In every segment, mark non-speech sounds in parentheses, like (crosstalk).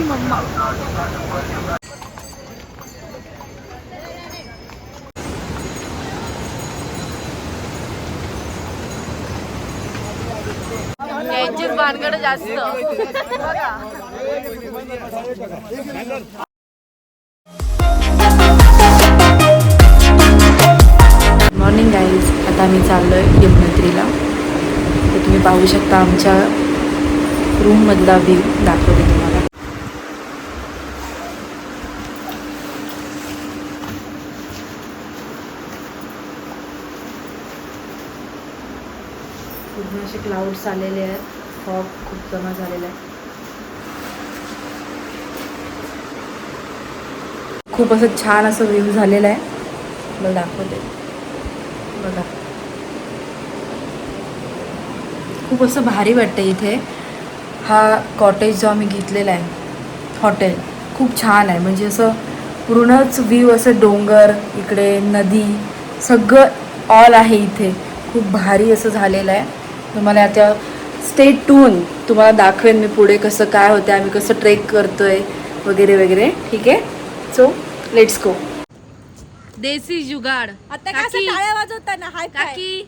माझी मम्मा. भानगड जास्त. बघा मॉर्निंग गाईज आता आम्ही चाललो आहे यमुनेत्रीला. तर तुम्ही पाहू शकता आमच्या रूममधला व्ह्यू दाखवते तुम्हाला पूर्ण असे क्लाउड्स आलेले आहेत. फॉग खूप जमा झालेला आहे. खूप असं छान असं व्ह्यू झालेलं आहे. मला दाखवते. बघा. खूप असं भारी वाटतं इथे. हा कॉटेज जो आम्ही घेतलेला आहे हॉटेल खूप छान आहे. म्हणजे असं पूर्णच व्ह्यू असं डोंगर इकडे नदी सगळं ऑल आहे इथे. खूप भारी असं झालेलं आहे. तुम्हाला आता स्टे टून तुम्हाला दाखवेन मी पुढे कसं काय होतं आम्ही कसं ट्रेक करतोय वगैरे वगैरे. ठीक आहे? So let's go desi jugaad. आता काय काकी. वाजवताना? हाय काय काकी.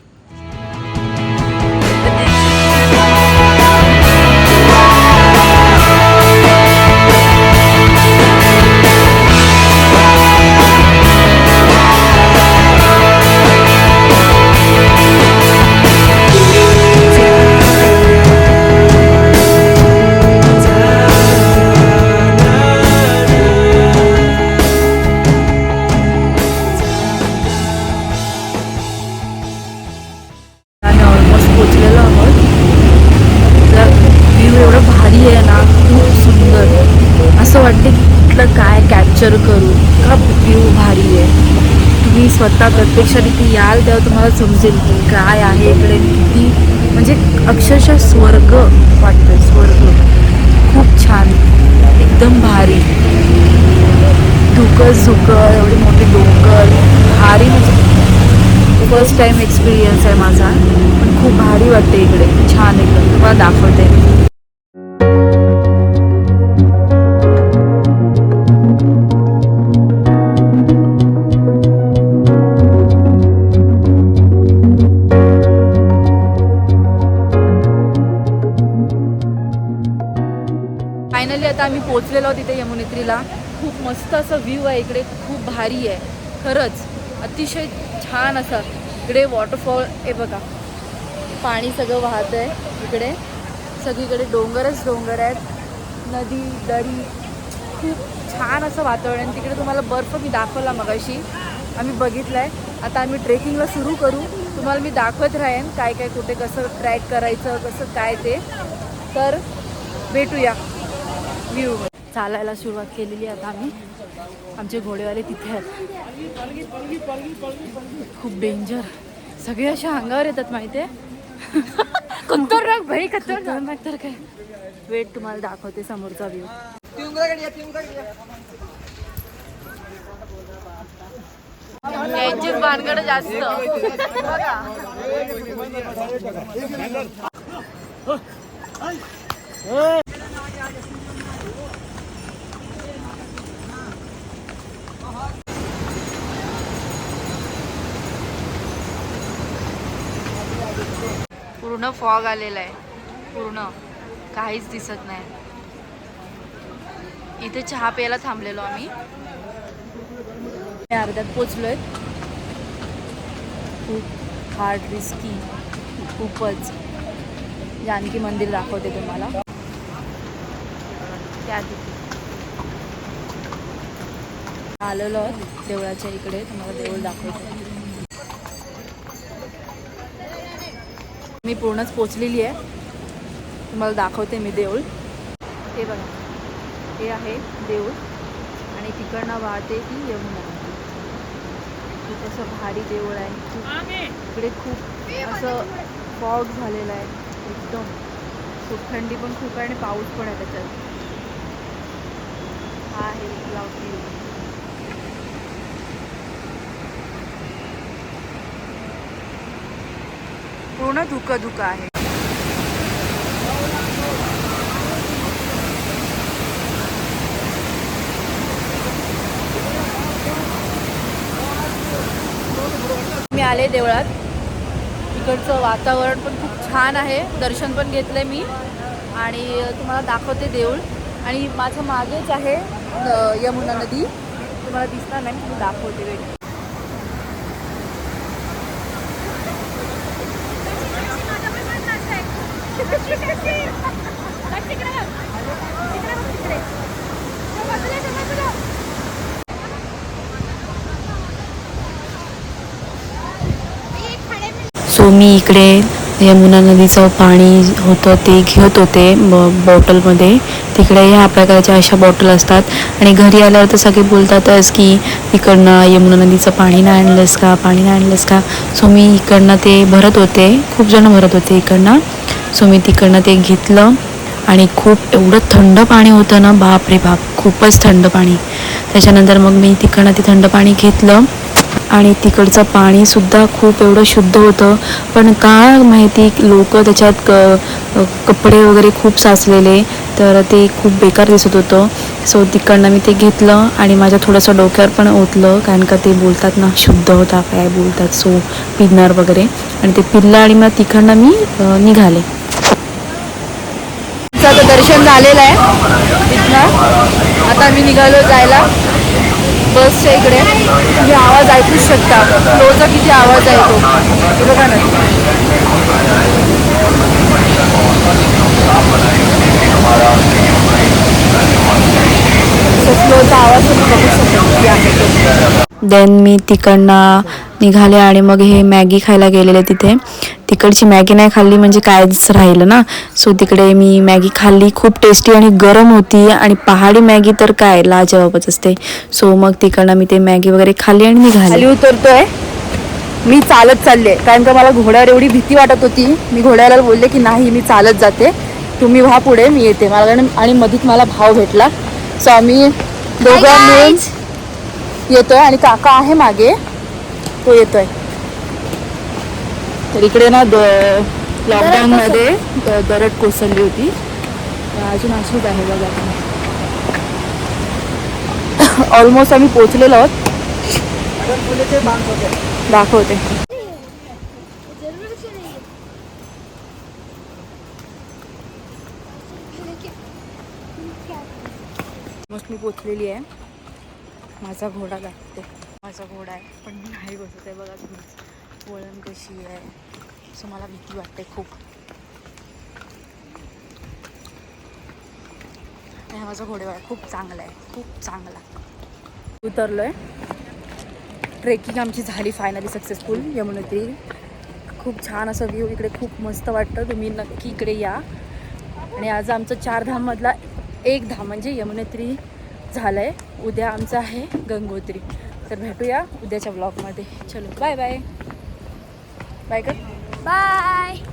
स्वतः प्रत्यक्षात इथे याल तेव्हा तुम्हाला समजेल की काय आहे इकडे किती. म्हणजे अक्षरशः स्वर्ग वाटतं स्वर्ग. खूप छान. एकदम भारी. धुकं झुकं एवढे मोठे डोंगर. भारी म्हणजे फर्स्ट टाइम एक्सपिरियन्स आहे माझा. पण खूप भारी वाटते इकडे. छान एकदम. तुम्हाला दाखवते. आता आम्ही पोचलेलो आहोत इथे यमुनेत्रीला. खूप मस्त असं व्ह्यू आहे इकडे. खूप भारी आहे. खरंच अतिशय छान असं इकडे वॉटरफॉल हे बघा. पाणी सगळं वाहत आहे इकडे. सगळीकडे डोंगरच डोंगर आहेत. नदी दरी. खूप छान असं वातावरण आहे. तिकडे तुम्हाला बर्फ मी दाखवला मगाशी. आम्ही बघितलं आहे आता आम्ही ट्रेकिंगला सुरू करू. तुम्हाला मी दाखवत राहीन काय काय कुठे कसं ट्रॅक करायचं कसं काय ते. तर भेटूया. व्ह्यू चालायला सुरुवात केलेली आता आम्ही. आमचे घोडेवाले तिथे आहेत. खूप डेंजर सगळे अशा अंगावर येतात माहिती आहे? (laughs) खतरनाक भाई खतरनाक. तर काय? वेट तुम्हाला दाखवते समोरचा व्ह्यू भानगड जास्त. (laughs) पूर्ण फॉग आलेला आहे. पूर्ण. काहीच दिसत नाही. इथे चहा प्यायला थांबलेलो आम्ही. अर्ध्यात पोचलोय. खूप हार्ड रिस्की खूपच. जानकी मंदिर दाखवते तुम्हाला. त्या आलेलो आहोत देवळाच्या इकडे. तुम्हाला देऊळ दाखवते. मी पूर्णच पोचलेली आहे. तुम्हाला दाखवते मी देऊळ. हे बघा. हे आहे देऊळ. आणि तिकडनं वाहते ती यमुना. खूप असं भारी देऊळ आहे. खूप इकडे खूप असं फॉग झालेलं आहे. एकदम. खूप थंडी पण खूप आहे आणि पाऊस पण आहे त्याच्यात. हा आहे क्लाउड पूर्ण धुकं धुकं आहे. मी आले देवळात. तिकडचं वातावरण पण खूप छान आहे. दर्शन पण घेतलं मी. आणि तुम्हाला दाखवते देऊळ. आणि माझं मागेच आहे यमुना नदी. तुम्हाला दिसणार नाही मी दाखवते वेळी. सो मी इकडे यमुना नदीचं पाणी होतं ते घेत होते ब- बॉटलमध्ये. तिकडे ह्या प्रकारच्या अशा बॉटल असतात. आणि घरी आल्यावर तर सगळे बोलतातच की इकडनं यमुना नदीचं पाणी नाही आणलंस का? पाणी नाही आणलंस का? सो मी इकडनं ते भरत होते. खूप जण भरत होते इकडनं. सो मी तिकडनं ते घेतलं आणि खूप एवढं थंड पाणी होतं ना बाप रे बाप खूपच थंड पाणी. त्याच्यानंतर मग मी तिकडनं ते थंड पाणी घेतलं आणि तिकडचं पाणीसुद्धा खूप एवढं शुद्ध होतं. पण काय माहिती लोक त्याच्यात क कपडे वगैरे खूप साचलेले तर ते खूप बेकार दिसत होतं. सो तिकडनं मी ते घेतलं आणि माझ्या थोडंसं डोक्यावर पण ओतलं कारण का ते बोलतात ना शुद्ध होता काय बोलतात सो पिणार वगैरे. आणि ते पिल्लं आणि मग तिकडनं मी निघाले. आमचं आता दर्शन झालेलं आहे. तिथनं आता मी निघालो जायला. बसच्या इकडे. तुम्ही आवाज ऐकूच शकता. फ्लोचा किती आवाज आहे तो. बघा ना. फ्लोचा आवाज तुम्ही बघू शकता. देन मी तिकडनं निघाले आणि मग हे मॅगी खायला गेलेले तिथे. तिकडची मॅगी नाही खाल्ली म्हणजे कायच राहिलं ना? सो तिकडे मी मॅगी खाल्ली खूप टेस्टी आणि गरम होती आणि पहाडी मॅगी तर काय लाजवाबच असते. सो मग तिकडनं मी ते मॅगी वगैरे खाल्ली आणि निघाले. खाली उतरतोय. मी चालत चालले. कारण का मला घोड्यावर एवढी भीती वाटत होती. मी घोड्याला बोलले की नाही मी चालत जाते. तुम्ही व्हा पुढे मी येते. मला कारण आणि मधीत मला भाव भेटला. सो आम्ही दोघं मिळून येतोय आणि काका आहे मागे. तो येतोय. तर इकडे ना लॉकडाऊन मध्ये दरड कोसळली होती. तर अजून अशीच आहे बघा. ऑलमोस्ट आम्ही पोचलेलो आहोत. दाखवते. मस्त मी पोचलेली आहे. माझा घोडा दाखवते. माझा घोडा आहे. पण मी नाही बसत आहे बघा तुम्हीच वळण कशी आहे? असं मला भीती वाटते खूप. आणि हा माझा घोडेवाला खूप चांगला आहे. खूप चांगला. उतरलो आहे ट्रेकिंग आमची झाली फायनली सक्सेसफुल यमुनोत्री. खूप छान असं व्ह्यू इकडे खूप मस्त वाटतं. तुम्ही नक्की इकडे या. आणि आज आमचं चार धाममधला एक धाम म्हणजे यमुनोत्री झालं आहे उद्या आमचं आहे गंगोत्री. तर भेटूया उद्याच्या ब्लॉगमध्ये चलो बाय बाय बाय कर बाय